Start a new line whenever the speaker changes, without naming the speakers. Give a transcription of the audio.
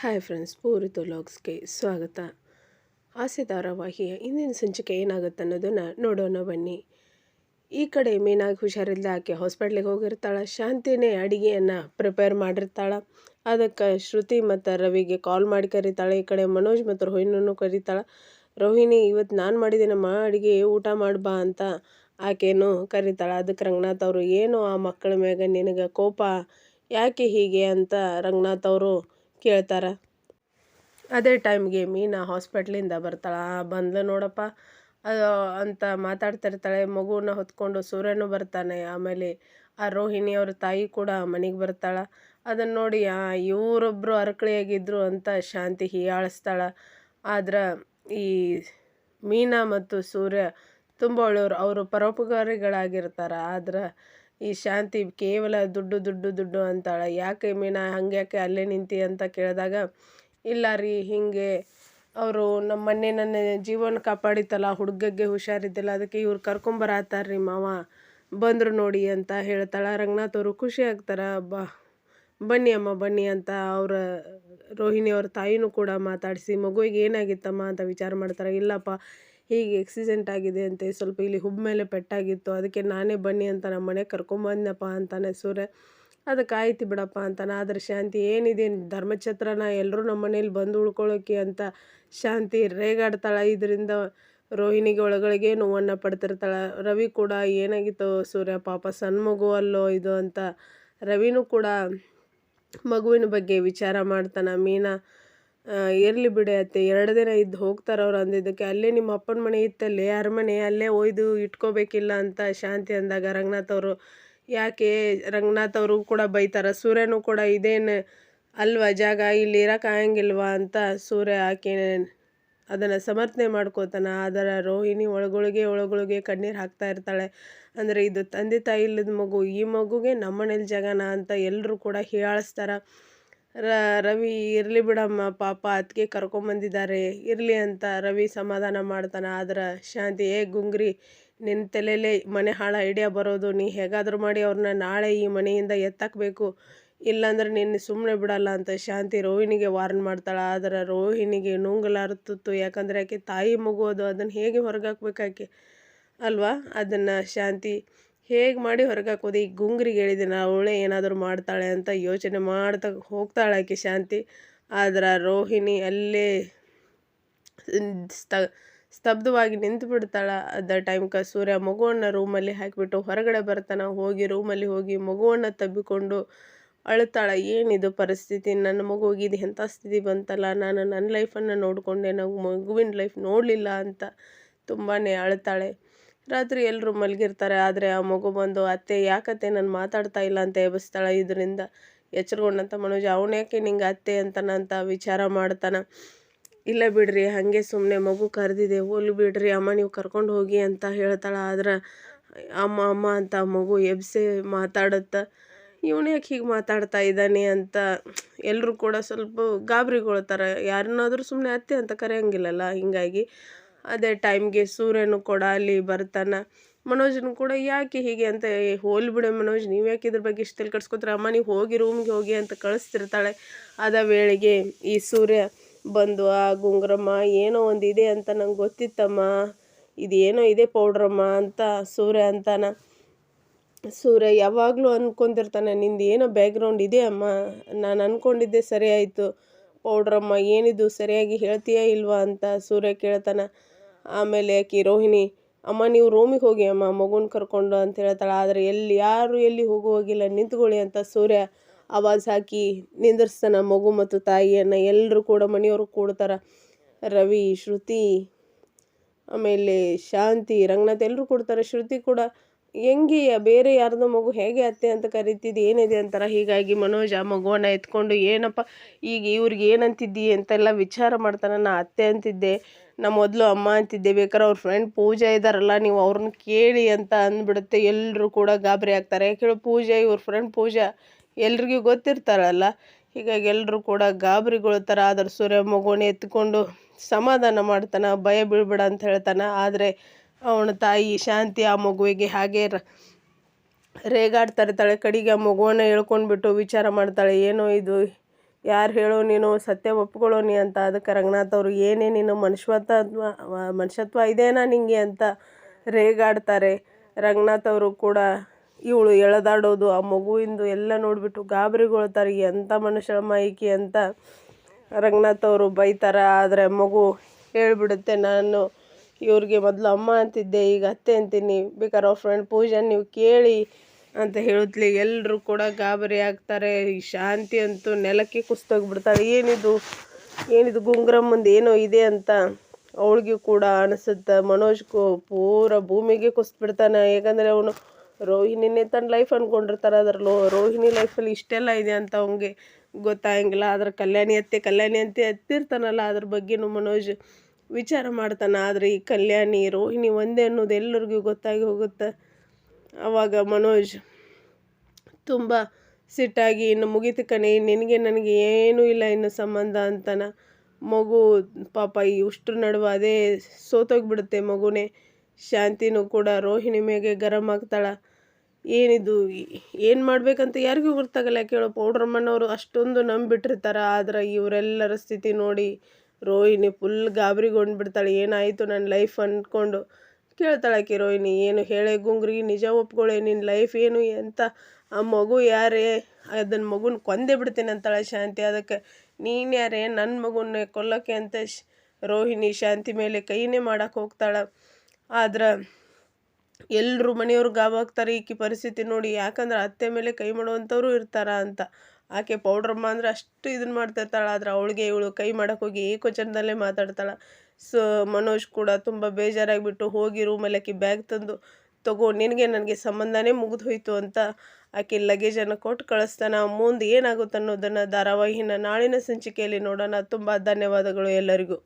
Hi friends ಪೂರಿತು ಲಾಗ್ಸ್ಗೆ ಸ್ವಾಗತ. ಆಸೆ ಧಾರಾವಾಹಿಯ ಇಂದಿನ ಸಂಚಿಕೆ ಏನಾಗುತ್ತೆ ಅನ್ನೋದನ್ನು ನೋಡೋಣ ಬನ್ನಿ. ಈ ಕಡೆ ಮೀನಾಗಿ ಹುಷಾರಿಲ್ಲದೆ ಆಕೆ ಹಾಸ್ಪಿಟ್ಲಿಗೆ ಹೋಗಿರ್ತಾಳೆ, ಶಾಂತಿನೇ ಅಡಿಗೆಯನ್ನು ಪ್ರಿಪೇರ್ ಮಾಡಿರ್ತಾಳೆ. ಅದಕ್ಕೆ ಶ್ರುತಿ ಮತ್ತು ರವಿಗೆ ಕಾಲ್ ಮಾಡಿ ಕರೀತಾಳೆ, ಈ ಕಡೆ ಮನೋಜ್ ಮತ್ತು ರೋಹಿಣಿನೂ ಕರೀತಾಳೆ. ರೋಹಿಣಿ, ಇವತ್ತು ನಾನು ಮಾಡಿದ್ದೀನಮ್ಮ ಅಡುಗೆ, ಊಟ ಮಾಡ್ಬಾ ಅಂತ ಆಕೆನೂ ಕರೀತಾಳೆ. ಅದಕ್ಕೆ ರಂಗನಾಥ್ ಅವರು, ಏನು ಆ ಮಕ್ಕಳ ಮ್ಯಾಗ ನಿನಗೆ ಕೋಪ? ಯಾಕೆ ಹೀಗೆ? ಅಂತ ರಂಗನಾಥ್ ಅವರು ಕೇಳ್ತಾರೆ. ಅದೇ ಟೈಮ್ಗೆ ಮೀನಾ ಹಾಸ್ಪಿಟ್ಲಿಂದ ಬರ್ತಾಳೆ. ಬಂದ್ಲು ನೋಡಪ್ಪ ಅದು ಅಂತ ಮಾತಾಡ್ತಿರ್ತಾಳೆ ಮಗುವನ್ನ ಹೊತ್ಕೊಂಡು ಸೂರ್ಯನು ಬರ್ತಾನೆ. ಆಮೇಲೆ ಆ ರೋಹಿಣಿ ಅವ್ರ ತಾಯಿ ಕೂಡ ಮನೆಗೆ ಬರ್ತಾಳೆ. ಅದನ್ನು ನೋಡಿ ಇವರೊಬ್ಬರು ಅರಕಳಿಯಾಗಿದ್ದರು ಅಂತ ಶಾಂತಿ ಹೀಯಾಳಿಸ್ತಾಳೆ. ಆದ್ರೆ ಈ ಮೀನಾ ಮತ್ತು ಸೂರ್ಯ ತುಂಬ ಒಳ್ಳೆಯವರು. ಅವರು ಪರೋಪಕಾರಿಗಳಾಗಿರ್ತಾರೆ. ಆದ್ರೆ ಈ ಶಾಂತಿ ಕೇವಲ ದುಡ್ಡು ದುಡ್ಡು ದುಡ್ಡು ಅಂತಾಳೆ. ಯಾಕೆ ಮೀನಾ, ಹಂಗ್ಯಾಕೆ ಅಲ್ಲೇ ನಿಂತಿ ಅಂತ ಕೇಳಿದಾಗ, ಇಲ್ಲ ರೀ, ಹೀಗೆ ಅವರು ನಮ್ಮ ಮೊನ್ನೆ ನನ್ನ ಜೀವನ ಕಾಪಾಡಿತ್ತಲ್ಲ, ಹುಡುಗಗೆ ಹುಷಾರಿದ್ದಿಲ್ಲ, ಅದಕ್ಕೆ ಇವ್ರು ಕರ್ಕೊಂಬರತ್ತಾರ ರೀ ಮಾವ, ಬಂದರು ನೋಡಿ ಅಂತ ಹೇಳ್ತಾಳೆ. ರಂಗನಾಥ್ ಅವರು ಖುಷಿ ಆಗ್ತಾರೆ, ಬಾ, ಬನ್ನಿ ಅಮ್ಮ, ಬನ್ನಿ ಅಂತ ಅವರ ರೋಹಿಣಿ ಅವ್ರ ತಾಯಿನೂ ಕೂಡ ಮಾತಾಡಿಸಿ, ಮಗುವಿಗೆ ಏನಾಗಿತ್ತಮ್ಮ ಅಂತ ವಿಚಾರ ಮಾಡ್ತಾರೆ ಇಲ್ಲಪ್ಪ ಹೀಗೆ ಎಕ್ಸಿಡೆಂಟ್ ಆಗಿದೆ ಅಂತೆ ಸ್ವಲ್ಪ ಇಲ್ಲಿ ಹುಬ್ಬ ಮೇಲೆ ಪೆಟ್ಟಾಗಿತ್ತು. ಅದಕ್ಕೆ ನಾನೇ ಬನ್ನಿ ಅಂತ ನಮ್ಮ ಮನೆಗೆ ಕರ್ಕೊಂಬಂದ್ನಪ್ಪ ಅಂತಾನೆ ಸೂರ್ಯ. ಅದಕ್ಕೆ ಆಯ್ತು ಬಿಡಪ್ಪ ಅಂತಾನೆ. ಆದರೆ ಶಾಂತಿ ಏನಿದೆ? ಧರ್ಮಛತ್ರನ ಎಲ್ಲರೂ ನಮ್ಮ ಮನೇಲಿ ಬಂದು ಉಳ್ಕೊಳ್ಳೋಕೆ ಅಂತ ಶಾಂತಿ ರೇಗಾಡ್ತಾಳೆ. ಇದರಿಂದ ರೋಹಿಣಿಗೆ ಒಳಗಳಿಗೆ ನೋವನ್ನು ಪಡ್ತಿರ್ತಾಳೆ. ರವಿ ಕೂಡ ಏನಾಗಿತ್ತು ಸೂರ್ಯ? ಪಾಪ ಸಣ್ಣ ಅಲ್ಲೋ ಇದು ಅಂತ ರವಿನೂ ಕೂಡ ಮಗುವಿನ ಬಗ್ಗೆ ವಿಚಾರ ಮಾಡ್ತಾನೆ. ಮೀನಾ ಇರಲಿ ಬಿಡಿ ಅತ್ತೆ. ಎರಡು ದಿನ ಇದ್ದು ಹೋಗ್ತಾರೆ ಅವ್ರು ಅಂದಿದ್ದಕ್ಕೆ ಅಲ್ಲೇ ನಿಮ್ಮ ಅಪ್ಪನ ಮನೆ ಇತ್ತಲ್ಲಿ, ಅರಮನೆ, ಅಲ್ಲೇ ಒಯ್ದು ಇಟ್ಕೋಬೇಕಿಲ್ಲ ಅಂತ ಶಾಂತಿ ಅಂದಾಗ ರಂಗನಾಥ್ ಅವರು. ಯಾಕೆ ರಂಗನಾಥ್ ಅವರು ಕೂಡ ಬೈತಾರೆ? ಸೂರ್ಯನೂ ಕೂಡ ಇದೇನು ಅಲ್ವಾ? ಜಾಗ ಇಲ್ಲಿ ಇರೋಕ್ಕಾಗಂಗಿಲ್ವಾ ಅಂತ ಸೂರ್ಯ ಆಕೆ ಅದನ್ನು ಸಮರ್ಥನೆ ಮಾಡ್ಕೋತಾನ. ಅದರ ರೋಹಿಣಿ ಒಳಗೊಳಗೆ ಒಳಗೊಳಗೆ ಕಣ್ಣೀರು ಹಾಕ್ತಾ ಇರ್ತಾಳೆ. ಅಂದರೆ ಇದು ತಂದೆ ತಾಯಿ ಇಲ್ಲದ ಮಗು. ಈ ಮಗುಗೆ ನಮ್ಮನೇಲಿ ಜಾಗನ ಅಂತ ಎಲ್ಲರೂ ಕೂಡ ಹೀಯಾಳಿಸ್ತಾರೆ. ರವಿ, ಇರಲಿ ಬಿಡಮ್ಮ, ಪಾಪ ಅದಕ್ಕೆ ಕರ್ಕೊಂಬಂದಿದ್ದಾರೆ. ಇರಲಿ ಅಂತ ರವಿ ಸಮಾಧಾನ ಮಾಡ್ತಾನೆ. ಆದ್ರೆ ಶಾಂತಿ, ಏ ಗುಂಗ್ರಿ ನಿನ್ನ ತಲೆಯಲ್ಲೇ ಮನೆ ಹಾಳ ಐಡಿಯಾ ಬರೋದು. ನೀ ಹೇಗಾದರೂ ಮಾಡಿ ಅವ್ರನ್ನ ನಾಳೆ ಈ ಮನೆಯಿಂದ ಎತ್ತಾಕಬೇಕು. ಇಲ್ಲಾಂದ್ರೆ ನಿನ್ನ ಸುಮ್ಮನೆ ಬಿಡಲ್ಲ ಅಂತ ಶಾಂತಿ ರೋಹಿಣಿಗೆ ವಾರ್ನ್ ಮಾಡ್ತಾಳೆ. ಆದ್ರೆ ರೋಹಿಣಿಗೆ ನುಂಗಲಾರ್ತಿತ್ತು ಯಾಕಂದರೆ ಆಕೆ ತಾಯಿ ಮಗು ಅದು. ಅದನ್ನು ಹೇಗೆ ಹೊರಗಾಕ್ಬೇಕಾಕೆ ಅಲ್ವಾ? ಅದನ್ನು ಶಾಂತಿ ಹೇಗೆ ಮಾಡಿ ಹೊರಗೆ ಹಾಕೋದು? ಈ ಗುಂಗ್ರಿಗೆ ಹೇಳಿದ್ದೀನಿ ಅವಳೇ ಏನಾದರೂ ಮಾಡ್ತಾಳೆ ಅಂತ ಯೋಚನೆ ಮಾಡ್ತಾ ಹೋಗ್ತಾಳೆ ಆಕೆ ಶಾಂತಿ. ಆದ್ರೆ ರೋಹಿಣಿ ಅಲ್ಲೇ ಸ್ತ, ಸ್ತಬ್ಧವಾಗಿ ನಿಂತು ಬಿಡ್ತಾಳೆ. ಅದ ಟೈಮ್ಗೆ ಸೂರ್ಯ ಮಗುವನ್ನು ರೂಮಲ್ಲಿ ಹಾಕಿಬಿಟ್ಟು ಹೊರಗಡೆ ಬರ್ತಾನೆ. ಹೋಗಿ ರೂಮಲ್ಲಿ ಹೋಗಿ ಮಗುವನ್ನು ತಬ್ಬಿಕೊಂಡು ಅಳ್ತಾಳೆ. ಏನಿದು ಪರಿಸ್ಥಿತಿ? ನನ್ನ ಮಗುವಿಗೆ ಇದು ಎಂಥ ಸ್ಥಿತಿ ಬಂತಲ್ಲ? ನಾನು ನನ್ನ ಲೈಫನ್ನು ನೋಡಿಕೊಂಡೆ ನಾವು ಮಗುವಿನ ಲೈಫ್ ನೋಡಲಿಲ್ಲ ಅಂತ ತುಂಬಾ ಅಳ್ತಾಳೆ. ರಾತ್ರಿ ಎಲ್ಲರೂ ಮಲಗಿರ್ತಾರೆ, ಆದರೆ ಆ ಮಗು ಬಂದು, ಅತ್ತೆ, ಯಾಕತ್ತೆ ನಾನು ಮಾತಾಡ್ತಾ ಇಲ್ಲ? ಅಂತ ಎಬ್ಬಿಸ್ತಾಳೆ. ಇದರಿಂದ ಎಚ್ಚರಗೊಂಡಂತ ಮನೋಜ್ ಅವನ್ಯಾಕೆ ನಿಂಗೆ ಅತ್ತೆ ಅಂತನಂತ ವಿಚಾರ ಮಾಡ್ತಾನೆ? ಇಲ್ಲ ಬಿಡ್ರಿ, ಹಾಗೆ ಸುಮ್ಮನೆ ಮಗು ಕರೆದಿದೆ, ಹೋಲ್ ಬಿಡ್ರಿ, ಅಮ್ಮ ನೀವು ಕರ್ಕೊಂಡು ಹೋಗಿ ಅಂತ ಹೇಳ್ತಾಳೆ. ಆದ್ರೆ ಅಮ್ಮ ಅಮ್ಮ ಅಂತ ಮಗು ಎಬ್ಸೆ ಮಾತಾಡುತ್ತೆ. ಇವನು ಯಾಕೆ ಹೀಗೆ ಮಾತಾಡ್ತಾ ಇದ್ದಾನೆ? ಅಂತ ಎಲ್ಲರೂ ಕೂಡ ಸ್ವಲ್ಪ ಗಾಬರಿಗೊಳ್ತಾರೆ. ಯಾರನ್ನಾದರೂ ಸುಮ್ಮನೆ ಅತ್ತೆ ಅಂತ ಕರೆಯಂಗಿಲ್ಲಲ್ಲ, ಹೀಗಾಗಿ ಅದೇ ಟೈಮ್ಗೆ ಸೂರ್ಯನು ಕೂಡ ಅಲ್ಲಿ ಬರ್ತಾನೆ. ಮನೋಜನು ಕೂಡ ಯಾಕೆ ಹೀಗೆ ಅಂತ ಹೋಲ್ಬಿಡೆ ಮನೋಜ್, ನೀವು ಯಾಕೆ ಇದ್ರ ಬಗ್ಗೆ ಇಷ್ಟು ತಲೆ ಕಟ್ಸ್ಕೊತಾರೆ ಅಮ್ಮ, ನೀವು ಹೋಗಿ ರೂಮ್ಗೆ ಹೋಗಿ ಅಂತ ಕಳಿಸ್ತಿರ್ತಾಳೆ. ಅದ ವೇಳೆಗೆ ಈ ಸೂರ್ಯ ಬಂದು, ಆ ಗುಂಗ್ರಮ್ಮ, ಏನೋ ಒಂದು ಇದೆ ಅಂತ ನಂಗೆ ಗೊತ್ತಿತ್ತಮ್ಮ. ಇದೇನೋ ಇದೆ ಪೌಡ್ರಮ್ಮ ಅಂತ ಸೂರ್ಯ ಅಂತಾನ. ಸೂರ್ಯ ಯಾವಾಗಲೂ ಅಂದ್ಕೊಂಡಿರ್ತಾನೆ ನಿಂದು ಏನೋ ಬ್ಯಾಕ್ಗ್ರೌಂಡ್ ಇದೆ ಅಮ್ಮ. ನಾನು ಅಂದ್ಕೊಂಡಿದ್ದೆ ಸರಿ ಆಯಿತು ಪೌಡ್ರಮ್ಮ, ಏನಿದು, ಸರಿಯಾಗಿ ಹೇಳ್ತೀಯಾ ಇಲ್ವಾ? ಅಂತ ಸೂರ್ಯ ಕೇಳ್ತಾನೆ. ಆಮೇಲೆ ಆಕಿ ರೋಹಿಣಿ, ಅಮ್ಮ, ನೀವು ರೂಮಿಗೆ ಹೋಗಿ, ಅಮ್ಮ, ಮಗುನ ಕರ್ಕೊಂಡು ಅಂತ ಹೇಳ್ತಾಳೆ. ಆದರೆ ಎಲ್ಲಿ, ಯಾರು ಎಲ್ಲಿ ಹೋಗು ಹೋಗಿಲ್ಲ. ನಿಂತ್ಕೊಳ್ಳಿ ಅಂತ ಸೂರ್ಯ ಆವಾಜ್ ಹಾಕಿ ನಿಂದಿರ್ಸ್ತಾನೆ ಮಗು ಮತ್ತು ತಾಯಿಯನ್ನು. ಎಲ್ಲರೂ ಕೂಡ ಮನೆಯವರು ಕೂಡ್ತಾರೆ. ರವಿ, ಶ್ರುತಿ, ಆಮೇಲೆ ಶಾಂತಿ, ರಂಗನಾಥ್ ಎಲ್ಲರೂ ಕೊಡ್ತಾರೆ. ಶ್ರುತಿ ಕೂಡ ಹೆಂಗೆ ಬೇರೆ ಯಾರ್ದೋ ಮಗು ಹೇಗೆ ಅತ್ತೆ ಅಂತ ಕರಿತಿದ್ದು? ಏನಿದೆ ಅಂತಾರೆ? ಹೀಗಾಗಿ ಮನೋಜ ಆ ಮಗುವನ್ನು ಎತ್ಕೊಂಡು ಏನಪ್ಪ, ಈಗ ಇವ್ರಿಗೆ ಏನಂತಿದ್ದಿ ಅಂತೆಲ್ಲ ವಿಚಾರ ಮಾಡ್ತಾನೆ. ನಾ ಅತ್ತೆ ಅಂತಿದ್ದೆ, ನಾ ಮೊದಲು ಅಮ್ಮ ಅಂತಿದ್ದೆ. ಬೇಕಾದ್ರೆ ಅವ್ರ ಫ್ರೆಂಡ್ ಪೂಜಾ ಇದ್ದಾರಲ್ಲ ನೀವು ಅವ್ರನ್ನ ಕೇಳಿ ಅಂತ ಅಂದ್ಬಿಡುತ್ತೆ. ಎಲ್ಲರೂ ಕೂಡ ಗಾಬರಿ ಆಗ್ತಾರೆ. ಯಾಕೆ ಪೂಜಾ, ಇವ್ರ ಫ್ರೆಂಡ್ ಪೂಜಾ ಎಲ್ರಿಗೂ ಗೊತ್ತಿರ್ತಾರಲ್ಲ? ಹೀಗಾಗಿ ಎಲ್ಲರೂ ಕೂಡ ಗಾಬರಿಗೊಳ್ತಾರೆ. ಆದ್ರೆ ಸೂರ್ಯ ಮಗುನ ಎತ್ಕೊಂಡು ಸಮಾಧಾನ ಮಾಡ್ತಾನೆ, ಭಯ ಬೀಳ್ಬೇಡ ಅಂತ ಹೇಳ್ತಾನೆ. ಆದರೆ ಅವನ ತಾಯಿ ಶಾಂತಿ ಆ ಮಗುವಿಗೆ ಹಾಗೆ ರ ರೇಗಾಡ್ತಾ ಇರ್ತಾಳೆ ಕಡೆಗೆ ಆ ಮಗುವನ್ನು ಹೇಳ್ಕೊಂಡ್ಬಿಟ್ಟು ವಿಚಾರ ಮಾಡ್ತಾಳೆ. ಏನೋ ಇದು, ಯಾರು ಹೇಳೋ ನೀನು ಸತ್ಯ ಒಪ್ಕೊಳ್ಳೋ ನೀ ಅಂತ. ಅದಕ್ಕೆ ರಂಗನಾಥ್ ಅವರು, ಏನೇ ನೀನು ಮನುಷ್ಯತ್ವ ಮನುಷ್ಯತ್ವ ಇದೇನಾ ನಿಂಗೆ ಅಂತ ರೇಗಾಡ್ತಾರೆ. ರಂಗನಾಥ್ ಅವರು ಕೂಡ ಇವಳು ಎಳೆದಾಡೋದು, ಆ ಮಗುವಿಂದು ಎಲ್ಲ ನೋಡಿಬಿಟ್ಟು ಗಾಬರಿಗೊಳ್ತಾರೆ. ಎಂಥ ಮನುಷ್ಯ ಮಾಹಿತಿ ಅಂತ ರಂಗನಾಥ್ ಅವರು ಬೈತಾರೆ. ಆದರೆ ಮಗು ಹೇಳ್ಬಿಡುತ್ತೆ, ನಾನು ಇವ್ರಿಗೆ ಮೊದಲು ಅಮ್ಮ ಅಂತಿದ್ದೆ, ಈಗ ಅತ್ತೆ ಅಂತೀನಿ. ಬೇಕಾದ್ರೆ ಅವ್ರ ಫ್ರೆಂಡ್ ಪೂಜಾ ನೀವು ಕೇಳಿ ಅಂತ ಹೇಳಿದ್ಲಿ. ಎಲ್ಲರೂ ಕೂಡ ಗಾಬರಿ ಆಗ್ತಾರೆ. ಈ ಶಾಂತಿ ಅಂತೂ ನೆಲಕ್ಕೆ ಕುಸ್ತೋಗ್ಬಿಡ್ತಾರೆ. ಏನಿದು? ಏನಿದು ಗುಂಗ್ರಮ್ಮಂದು ಏನೋ ಇದೆ ಅಂತ ಅವಳಿಗೆ ಕೂಡ ಅನಿಸುತ್ತೆ. ಮನೋಜ್ಗೂ ಪೂರ ಭೂಮಿಗೆ ಕುಸ್ಬಿಡ್ತಾನೆ. ಯಾಕಂದರೆ ಅವನು ರೋಹಿಣಿನೇ ತನ್ನ ಲೈಫ್ ಅಂದ್ಕೊಂಡಿರ್ತಾರೆ ಅದರಲ್ಲೂ ರೋಹಿಣಿ ಲೈಫಲ್ಲಿ ಇಷ್ಟೆಲ್ಲ ಇದೆ ಅಂತ ಅವನಿಗೆ ಗೊತ್ತಾಗಂಗಿಲ್ಲ ಆದ್ರೆ ಕಲ್ಯಾಣಿ ಅತ್ತೆ ಕಲ್ಯಾಣಿ ಅಂತೆ ಎತ್ತಿರ್ತಾನಲ್ಲ. ಅದ್ರ ಬಗ್ಗೆನೂ ಮನೋಜ್ ವಿಚಾರ ಮಾಡ್ತಾನೆ. ಆದರೆ ಈ ಕಲ್ಯಾಣಿ, ರೋಹಿಣಿ ಒಂದೇ ಅನ್ನೋದು ಎಲ್ಲರಿಗೂ ಗೊತ್ತಾಗಿ ಹೋಗುತ್ತೆ. ಆವಾಗ ಮನೋಜ್ ತುಂಬ ಸಿಟ್ಟಾಗಿ, ಇನ್ನು ಮುಗೀತು ಕಣೆ ನಿನಗೆ ನನಗೆ ಏನೂ ಇಲ್ಲ, ಇನ್ನು ಸಂಬಂಧ ಅಂತಾನ. ಮಗು ಪಾಪ ಈ ಉಷ್ಟ್ರ ನಡುವೆ ಅದೇ ಸೋತೋಗ್ಬಿಡುತ್ತೆ ಮಗುನೇ. ಶಾಂತಿನೂ ಕೂಡ ರೋಹಿಣಿ ಮೇಗೆ ಗರಂ ಆಗ್ತಾಳೆ. ಏನಿದು, ಏನು ಮಾಡಬೇಕಂತ ಯಾರಿಗೂ ಗೊತ್ತಾಗಲ್ಲ. ಕೇಳೋ ಪೌಡ್ರಮ್ಮನವರು ಅಷ್ಟೊಂದು ನಂಬಿಟ್ಟಿರ್ತಾರೆ. ಆದರೆ ಇವರೆಲ್ಲರ ಸ್ಥಿತಿ ನೋಡಿ ರೋಹಿಣಿ ಫುಲ್ ಗಾಬರಿಗೊಂಡು ಬಿಡ್ತಾಳೆ ಏನಾಯಿತು ನನ್ನ ಲೈಫ್ ಅಂದ್ಕೊಂಡು ಕೇಳ್ತಾಳೆ ಆಕೆ ರೋಹಿಣಿ, ಏನು ಹೇಳೆ ಗುಂಗ್ರಿಗೆ ನಿಜ ಒಪ್ಕೊಳ್ಳೆ ನಿನ್ನ ಲೈಫ್ ಏನು ಅಂತ ಆ ಮಗು ಯಾರೇ? ಅದನ್ನ ಮಗುನ ಕೊಂದೇ ಬಿಡ್ತೀನಿ ಅಂತಾಳೆ ಶಾಂತಿ. ಅದಕ್ಕೆ ನೀನು ಯಾರೇ? ನನ್ನ ಮಗುನ ಕೊಲ್ಲೋಕ್ಕೆ ಅಂತ ರೋಹಿಣಿ ಶಾಂತಿ ಮೇಲೆ ಕೈನೇ ಮಾಡಕ್ಕೆ ಹೋಗ್ತಾಳೆ. ಆದ್ರೆ ಎಲ್ಲರೂ ಮನೆಯವ್ರು ಗಾಬಾಗ್ತಾರೆ ಈಕಿ ಪರಿಸ್ಥಿತಿ ನೋಡಿ. ಯಾಕಂದ್ರೆ ಅತ್ತೆ ಮೇಲೆ ಕೈ ಮಾಡುವಂಥವ್ರು ಇರ್ತಾರ ಅಂತ. ಆಕೆ ಪೌಡ್ರಮ್ಮ ಅಂದರೆ ಅಷ್ಟು ಇದನ್ನ ಮಾಡ್ತಿರ್ತಾಳೆ ಆದರೆ ಅವಳಿಗೆ ಇವಳು ಕೈ ಮಾಡೋಕೆ ಹೋಗಿ ಏಕವಚನದಲ್ಲೇ ಮಾತಾಡ್ತಾಳೆ. ಸೊ ಮನೋಜ್ ಕೂಡ ತುಂಬ ಬೇಜಾರಾಗಿಬಿಟ್ಟು ಹೋಗಿ ರೂಮಲ್ಲಿ ಆಕೆ ಬ್ಯಾಗ್ ತಂದು, ತಗೋ, ನಿನಗೆ ನನಗೆ ಸಂಬಂಧನೇ ಮುಗಿದು ಹೋಯಿತು ಅಂತ ಆಕೆ ಲಗೇಜನ್ನು ಕೊಟ್ಟು ಕಳಿಸ್ತಾನೆ, ಮುಂದೆ ಏನಾಗುತ್ತೆ ಅನ್ನೋದನ್ನು ಧಾರಾವಾಹಿನ ನಾಳಿನ ಸಂಚಿಕೆಯಲ್ಲಿ ನೋಡೋಣ. ತುಂಬ ಧನ್ಯವಾದಗಳು ಎಲ್ಲರಿಗೂ.